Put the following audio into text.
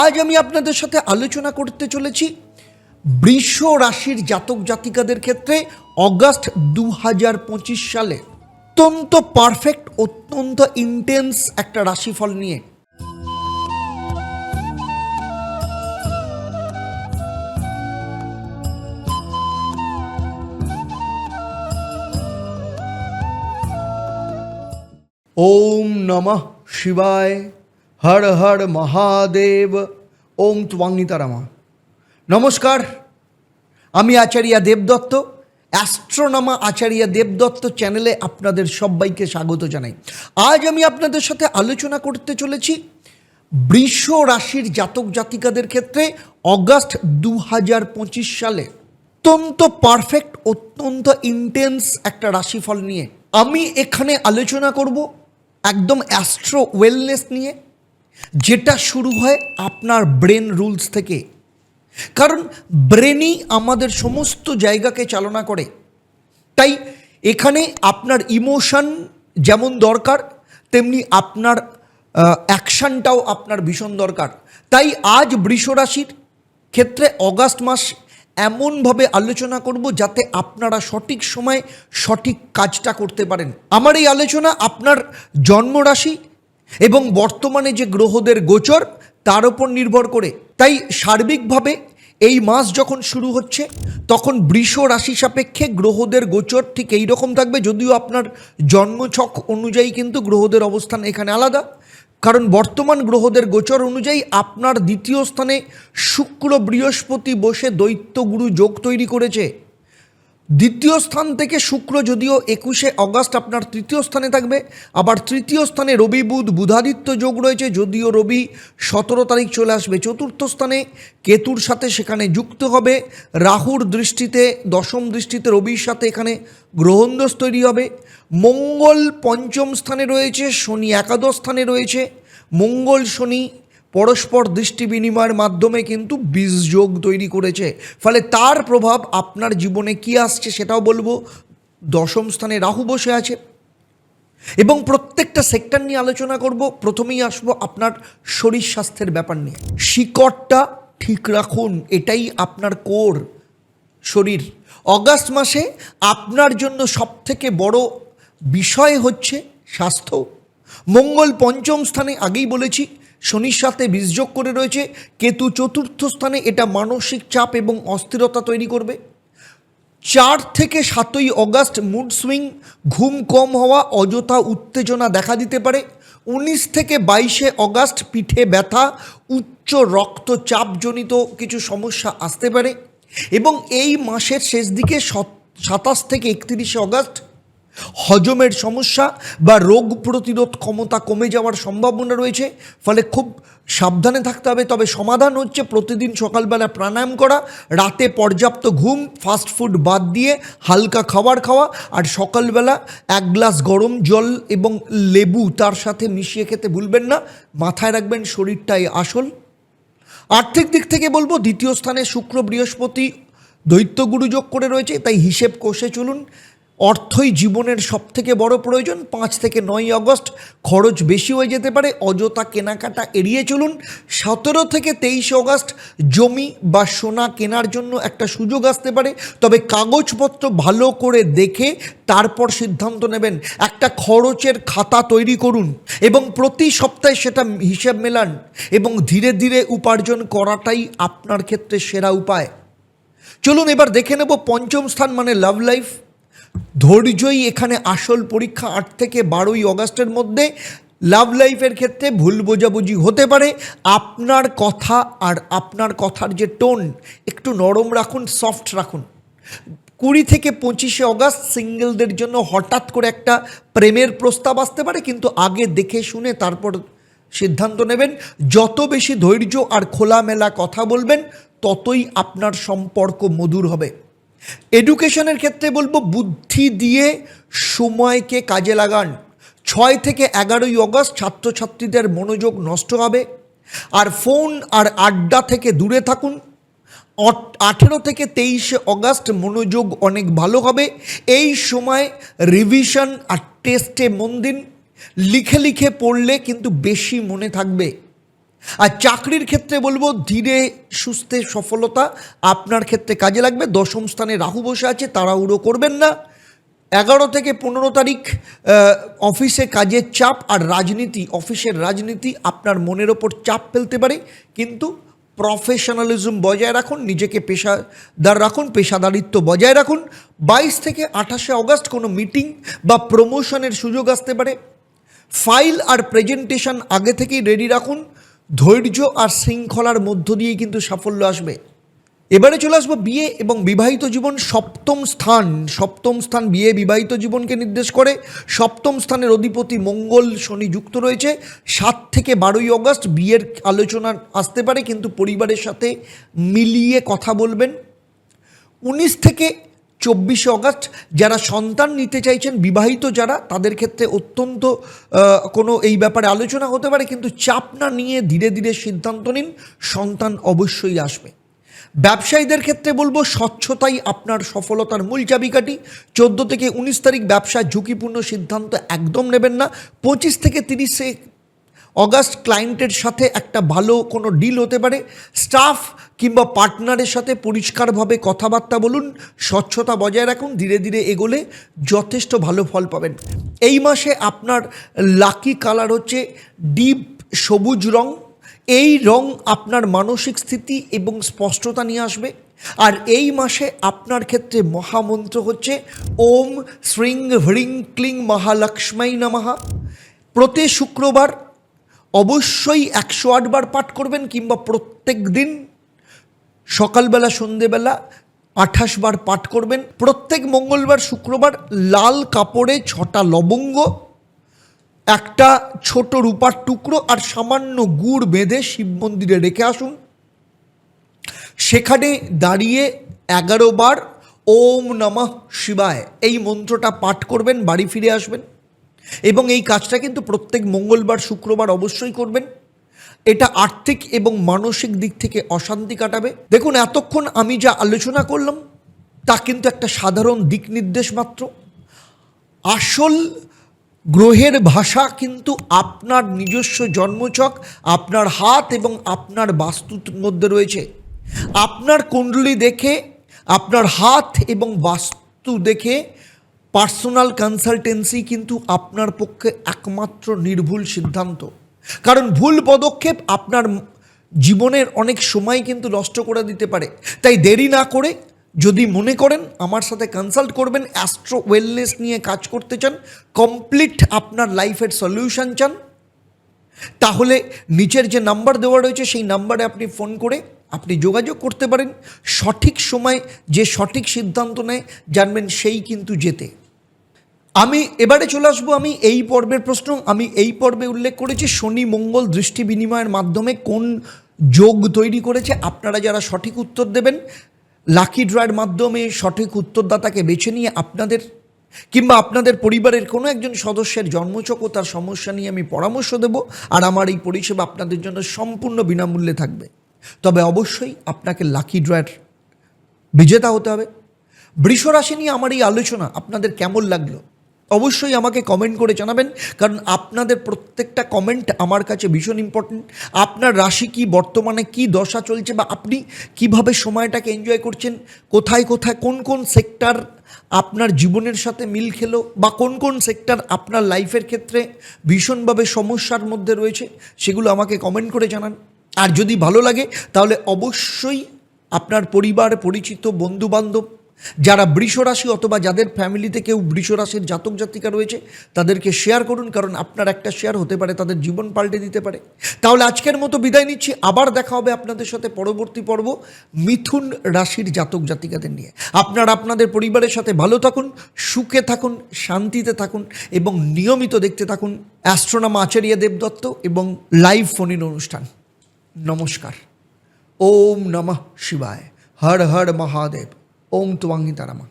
আজ আমি আপনাদের সাথে আলোচনা করতে চলেছি বৃষ রাশির জাতক জাতিকাদের ক্ষেত্রে অগাস্ট দু হাজার পঁচিশ সালে। অত্যন্ত পারফেক্ট অত্যন্ত ইন্টেন্স একটা রাশিফল নিয়ে। ওম নমঃ শিবায়। হর হর মহাদেব ওম ত্বাঙ্গিতারামা নমস্কার, আমি আচার্য দেবদত্ত, অ্যাস্ট্রোনামা আচার্য দেবদত্ত চ্যানেলে আপনাদের সবাইকে স্বাগত জানাই। আজ আমি আপনাদের সাথে আলোচনা করতে চলেছি বৃষ রাশির জাতক জাতিকাদের ক্ষেত্রে অগাস্ট দু হাজার পঁচিশ সালে। অত্যন্ত পারফেক্ট, অত্যন্ত ইন্টেন্স একটা রাশিফল নিয়ে আমি এখানে আলোচনা করব একদম অ্যাস্ট্রো ওয়েলনেস নিয়ে। যেটা শুরু হয় আপনার ব্রেন রুলস থেকে। কারণ ব্রেনই আমাদের সমস্ত জায়গাকে চালনা করে। তাই এখানে আপনার ইমোশন যেমন দরকার, তেমনি আপনার অ্যাকশানটাও আপনার ভীষণ দরকার। তাই আজ বৃষরাশির ক্ষেত্রে অগাস্ট মাস এমনভাবে আলোচনা করব যাতে আপনারা সঠিক সময়ে সঠিক কাজটা করতে পারেন। আমার এই আলোচনা আপনার জন্মরাশি এবং বর্তমানে যে গ্রহদের গোচর, তার উপর নির্ভর করে। তাই সার্বিকভাবে এই মাস যখন শুরু হচ্ছে, তখন বৃষ রাশি সাপেক্ষে গ্রহদের গোচর ঠিক এই রকম থাকবে, যদিও আপনার জন্মছক অনুযায়ী কিন্তু গ্রহদের অবস্থান এখানে আলাদা। কারণ বর্তমান গ্রহদের গোচর অনুযায়ী আপনার দ্বিতীয় স্থানে শুক্র বৃহস্পতি বসে দৈত্যগুরু যোগ তৈরি করেছে। দ্বিতীয় স্থান থেকে শুক্র যদিও একুশে অগাস্ট আপনার তৃতীয় স্থানে থাকবে। আবার তৃতীয় স্থানে রবি, বুধ, বুধাদিত্য যোগ রয়েছে যদিও রবি সতেরো তারিখ চলে আসবে। চতুর্থ স্থানে কেতুর সাথে সেখানে যুক্ত হবে। রাহুর দৃষ্টিতে, দশম দৃষ্টিতে রবির সাথে এখানে গ্রহণদোষ তৈরি হবে। মঙ্গল পঞ্চম স্থানে রয়েছে, শনি একাদশ স্থানে রয়েছে। মঙ্গল, শনি পরস্পর দৃষ্টি বিনিময়ের মাধ্যমে কিন্তু বীজযোগ তৈরি করেছে। ফলে তার প্রভাব আপনার জীবনে কি আসছে সেটাও বলব। দশম স্থানে রাহু বসে আছে। এবং প্রত্যেকটা সেক্টর নিয়ে আলোচনা করব। প্রথমেই আসব আপনার শরীর স্বাস্থ্যের ব্যাপার নিয়ে। শিকড়টা ঠিক রাখুন, এটাই আপনার কোর, শরীর। অগাস্ট মাসে আপনার জন্য সবথেকে বড় বিষয় হচ্ছে স্বাস্থ্য। মঙ্গল পঞ্চম স্থানে আগেই বলেছি শনির সাথে বীজযোগ করে রয়েছে। কেতু চতুর্থ স্থানে এটা মানসিক চাপ এবং অস্থিরতা তৈরি করবে। চার থেকে সাতই অগাস্ট মুড সুইং, ঘুম কম হওয়া, অযথা উত্তেজনা দেখা দিতে পারে। উনিশ থেকে বাইশে অগাস্ট পিঠে ব্যথা, উচ্চ রক্তচাপজনিত কিছু সমস্যা আসতে পারে। এবং এই মাসের শেষ দিকে সাতাশ থেকে একত্রিশে অগাস্ট হজমের সমস্যা বা রোগ প্রতিরোধ ক্ষমতা কমে যাওয়ার সম্ভাবনা রয়েছে। ফলে খুব সাবধানে থাকতে হবে। তবে সমাধান হচ্ছে প্রতিদিন সকালবেলা প্রাণায়াম করা, রাতে পর্যাপ্ত ঘুম ফাস্ট ফুড বাদ দিয়ে হালকা খাবার খাওয়া আর সকালবেলা এক গ্লাস গরম জল এবং লেবু তার সাথে মিশিয়ে খেতে ভুলবেন না। মাথায় রাখবেন শরীরটাই আসল। আর্থিক দিক থেকে বলব, দ্বিতীয় স্থানে শুক্র বৃহস্পতি দৈত্যগুরু যোগ করে রয়েছে, তাই হিসেব কষে চলুন। অর্থই জীবনের সব থেকে বড় প্রয়োজন। পাঁচ থেকে নয় অগস্ট খরচ বেশি হয়ে যেতে পারে। অযথা কেনাকাটা এড়িয়ে চলুন। সতেরো থেকে তেইশে অগস্ট জমি বা সোনা কেনার জন্য একটা সুযোগ আসতে পারে। তবে কাগজপত্র ভালো করে দেখে তারপর সিদ্ধান্ত নেবেন। একটা খরচের খাতা তৈরি করুন এবং প্রতি সপ্তাহে সেটা হিসেব মেলান এবং ধীরে ধীরে উপার্জন করাটাই আপনার ক্ষেত্রে সেরা উপায়। চলুন এবার দেখে নেব পঞ্চম স্থান মানে লাভ লাইফ ধৈর্যই এখানে আসল পরীক্ষা আট থেকে বারোই অগাস্টের মধ্যে লাভ লাইফের ক্ষেত্রে ভুল বোঝাবুঝি হতে পারে। আপনার কথা আর আপনার কথার যে টোন, একটু নরম রাখুন, সফট রাখুন। কুড়ি থেকে পঁচিশে অগাস্ট সিঙ্গেলদের জন্য হঠাৎ করে একটা প্রেমের প্রস্তাব আসতে পারে, কিন্তু আগে দেখে শুনে তারপর সিদ্ধান্ত নেবেন। যত বেশি ধৈর্য আর খোলামেলা কথা বলবেন, ততই আপনার সম্পর্ক মধুর হবে। এডুকেশনের ক্ষেত্রে বলব বুদ্ধি দিয়ে সময়কে কাজে লাগান। ছয় থেকে এগারোই অগস্ট ছাত্রছাত্রীদের মনোযোগ নষ্ট হবে। আর ফোন আর আড্ডা থেকে দূরে থাকুন। আঠেরো থেকে তেইশে অগাস্ট মনোযোগ অনেক ভালো হবে। এই সময় রিভিশন আর টেস্টে মন দিন। লিখে লিখে পড়লে কিন্তু বেশি মনে থাকবে। আর চাকরির ক্ষেত্রে বলব, ধীরে সুস্থে সফলতা আপনার ক্ষেত্রে কাজে লাগবে। দশম স্থানে রাহু বসে আছে, তাড়াহুড়ো করবেন না। এগারো থেকে পনেরো তারিখ অফিসে কাজের চাপ আর রাজনীতি, অফিসের রাজনীতি আপনার মনের ওপর চাপ ফেলতে পারে। কিন্তু প্রফেশনালিজম বজায় রাখুন, নিজেকে পেশাদার রাখুন, পেশাদারিত্ব বজায় রাখুন। বাইশ থেকে আঠাশে অগস্ট কোনো মিটিং বা প্রমোশনের সুযোগ আসতে পারে। ফাইল আর প্রেজেন্টেশন আগে থেকেই রেডি রাখুন। ধৈর্য আর শৃঙ্খলার মধ্য দিয়েই কিন্তু সাফল্য আসবে। এবারে চলে আসব বিয়ে এবং বিবাহিত জীবন সপ্তম স্থান। সপ্তম স্থান বিয়ে বিবাহিত জীবনকে নির্দেশ করে। সপ্তম স্থানের অধিপতি মঙ্গল শনি যুক্ত রয়েছে। সাত থেকে বারোই অগস্ট বিয়ের আলোচনা আসতে পারে, কিন্তু পরিবারের সাথে মিলিয়ে কথা বলবেন। উনিশ থেকে চব্বিশে অগস্ট যারা সন্তান নিতে চাইছেন, বিবাহিত যারা, তাদের ক্ষেত্রে অত্যন্ত কোনো এই ব্যাপারে আলোচনা হতে পারে, কিন্তু চাপ না নিয়ে ধীরে ধীরে সিদ্ধান্ত নিন, সন্তান অবশ্যই আসবে। ব্যবসায়ীদের ক্ষেত্রে বলব, স্বচ্ছতাই আপনার সফলতার মূল চাবিকাঠি। চোদ্দ থেকে উনিশ তারিখ ব্যবসার ঝুঁকিপূর্ণ সিদ্ধান্ত একদম নেবেন না। পঁচিশ থেকে তিরিশে অগাস্ট ক্লায়েন্টের সাথে একটা ভালো কোনো ডিল হতে পারে। স্টাফ কিংবা পার্টনারের সাথে পরিষ্কারভাবে কথাবার্তা বলুন, স্বচ্ছতা বজায় রাখুন, ধীরে ধীরে এগোলে যথেষ্ট ভালো ফল পাবেন। এই মাসে আপনার লাকি কালার হচ্ছে ডিপ সবুজ রং। এই রং আপনার মানসিক স্থিতি এবং স্পষ্টতা নিয়ে আসবে। আর এই মাসে আপনার ক্ষেত্রে মহামন্ত্র হচ্ছে ওম শ্রীং হ্রিং ক্লিং মহালক্ষ্মাই নমঃ। প্রতি শুক্রবার অবশ্যই একশো আটবার পাঠ করবেন কিংবা প্রত্যেক দিন সকালবেলা, সন্ধেবেলা আঠাশ বার পাঠ করবেন। প্রত্যেক মঙ্গলবার, শুক্রবার লাল কাপড়ে ছটা লবঙ্গ, একটা ছোট রূপার টুকরো আর সামান্য গুড় বেঁধে শিব মন্দিরে রেখে আসুন। সেখানে দাঁড়িয়ে এগারো বার ওম নমঃ শিবায় এই মন্ত্রটা পাঠ করবেন, বাড়ি ফিরে আসবেন। এবং এই কাজটা কিন্তু প্রত্যেক মঙ্গলবার, শুক্রবার অবশ্যই করবেন। এটা আর্থিক এবং মানসিক দিক থেকে অশান্তি কাটাবে। দেখুন, এতক্ষণ আমি যা আলোচনা করলাম, তা কিন্তু একটা সাধারণ দিক নির্দেশ মাত্র। আসল গ্রহের ভাষা কিন্তু আপনার নিজস্ব জন্মচক, আপনার হাত এবং আপনার বাস্তুর মধ্যে রয়েছে। আপনার কুণ্ডলী দেখে, আপনার হাত এবং বাস্তু দেখে পার্সোনাল কনসালটেন্সি কিন্তু আপনার পক্ষে একমাত্র নির্ভুল সিদ্ধান্ত। কারণ ভুল পদক্ষেপ আপনার জীবনের অনেক সময় কিন্তু নষ্ট করে দিতে পারে। তাই দেরি না করে যদি মনে করেন আমার সাথে কনসাল্ট করবেন, অ্যাস্ট্রো ওয়েলনেস নিয়ে কাজ করতে চান, কমপ্লিট আপনার লাইফের সলিউশন চান, তাহলে নিচের যে নাম্বার দেওয়া রয়েছে সেই নাম্বারে আপনি ফোন করে আপনি যোগাযোগ করতে পারেন। সঠিক সময় যে সঠিক সিদ্ধান্ত নেয়, জানবেন সেই কিন্তু যেতে আমি এবারে চলে আসব আমি এই পর্বের প্রশ্ন। আমি এই পর্বে উল্লেখ করেছি শনি মঙ্গল দৃষ্টি বিনিময়ের মাধ্যমে কোন যোগ তৈরি করেছে। আপনারা যারা সঠিক উত্তর দেবেন, লাকি ড্রয়ের মাধ্যমে সঠিক উত্তরদাতাকে বেছে নিয়ে আপনাদের কিংবা আপনাদের পরিবারের কোনো একজন সদস্যের জন্মচক ও তার সমস্যা নিয়ে আমি পরামর্শ দেব আর আমার এই পরিষেবা আপনাদের জন্য সম্পূর্ণ বিনামূল্যে থাকবে। তবে অবশ্যই আপনাকে লাকি ড্রয়ের বিজেতা হতে হবে। বৃষ রাশি নিয়ে আমার এই আলোচনা আপনাদের কেমন লাগল? অবশ্যই আমাকে কমেন্ট করে জানাবেন, কারণ আপনাদের প্রত্যেকটা কমেন্ট আমার কাছে ভীষণ ইম্পর্টেন্ট আপনার রাশি কি, বর্তমানে কি দশা চলছে বা আপনি কীভাবে সময়টাকে এনজয় করছেন, কোথায় কোথায়, কোন কোন সেক্টর আপনার জীবনের সাথে মিল খেলো বা কোন কোন সেক্টর আপনার লাইফের ক্ষেত্রে ভীষণভাবে সমস্যার মধ্যে রয়েছে, সেগুলো আমাকে কমেন্ট করে জানান। আর যদি ভালো লাগে, তাহলে অবশ্যই আপনার পরিবার, পরিচিত বন্ধু বান্ধব যারা বৃষ রাশি অথবা যাদের ফ্যামিলিতে কেউ বৃষ রাশির জাতক জাতিকা রয়েছে, তাদেরকে শেয়ার করুন, কারণ আপনার একটা শেয়ার হতে পারে, তাদের জীবন পাল্টে দিতে পারে। তাহলে আজকের মতো বিদায় নিচ্ছি, আবার দেখা হবে আপনাদের সাথে পরবর্তী পর্ব মিথুন রাশির জাতক জাতিকাদের নিয়ে। আপনারা আপনাদের পরিবারের সাথে ভালো থাকুন, সুখে থাকুন, শান্তিতে থাকুন, এবং নিয়মিত দেখতে থাকুন অ্যাস্ট্রোনাম আচার্য দেবদত্ত এবং লাইভ ফোন অনুষ্ঠান। নমস্কার। ওম নমঃ শিবায়। হর হর মহাদেব। ওম তুয়াঙ্গি তারামা